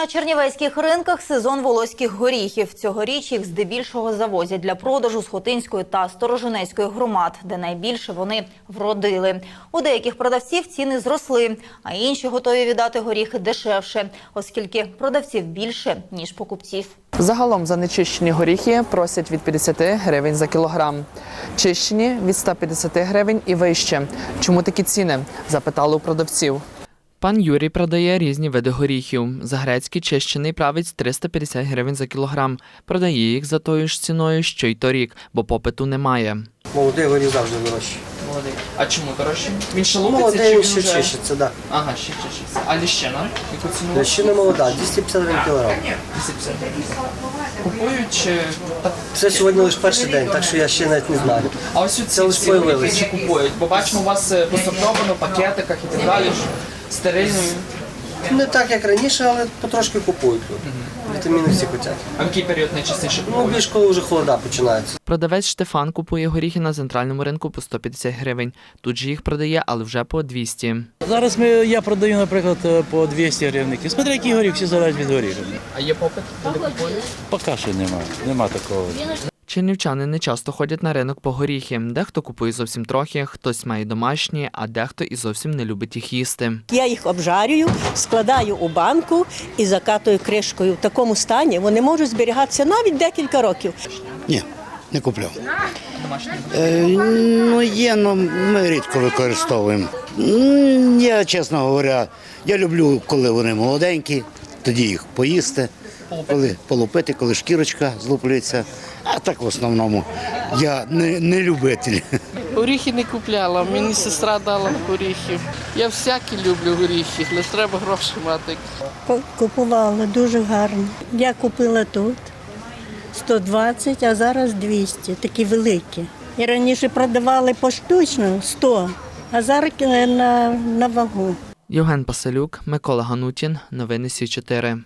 На чернівецьких ринках сезон волоських горіхів. Цьогоріч їх здебільшого завозять для продажу з Хотинської та Сторожинецької громад, де найбільше вони вродили. У деяких продавців ціни зросли, а інші готові віддати горіхи дешевше, оскільки продавців більше ніж покупців. Загалом за нечищені горіхи просять від 50 гривень за кілограм. Чищені від 150 гривень і вище. Чому такі ціни? Запитали у продавців. Пан Юрій продає різні види горіхів. За грецький чищений правець 350 гривень за кілограм. Продає їх за тою ж ціною, що й торік, бо попиту немає. Молодий горіх завжди дорожчий. Молодий. А чому дорожче? Він ще Молодий він ще чищиться, так. Ага, ще чищиться. А ліщина? Яку ціну? Да. Молода, 250 гривень кілограм. 250. Купують чи? Це сьогодні лише перший день, так що я ще навіть не знаю. А ось Це лише ці горіхи появились. чи купують? Бо бачимо, у вас е, посортовано в пакетиках і так далі, стерильною. Не так, як раніше, але потрошки купують. тут. Вітаміни всі хочуть. А в який період найчастіше Ну, купують? більш коли вже холода починаються. Продавець Штефан купує горіхи на центральному ринку по 150 гривень. Тут же їх продає, але вже по 200. Зараз ми, я продаю, наприклад, е, по 200 гривників. Смотри, який горіх, всі залежить від горіха. А є попит? Люди купують? Поки що немає, нема такого. Чернівчани не часто ходять на ринок по горіхи. Дехто купує зовсім трохи, хтось має домашні, а дехто і зовсім не любить їх їсти. Я їх обжарюю, складаю у банку і закатую кришкою. В такому стані вони можуть зберігатися навіть декілька років. Ні, не купляв. Е, ну, є, але ми рідко використовуємо. Я, чесно говоря, я люблю, коли вони молоденькі, тоді їх поїсти, коли полупити, коли шкірочка злуплюється. А так в основному я не, не любитель. Горіхи не купляла, мені сестра дала горіхів. Я всякі люблю горіхи, але треба гроші мати. Купувала дуже гарно. Я купила тут 120, а зараз 200, такі великі. І раніше продавали поштучно 100, а зараз е, на, на вагу. Євген Пасалюк, Микола Ганутін. Новини Сі 4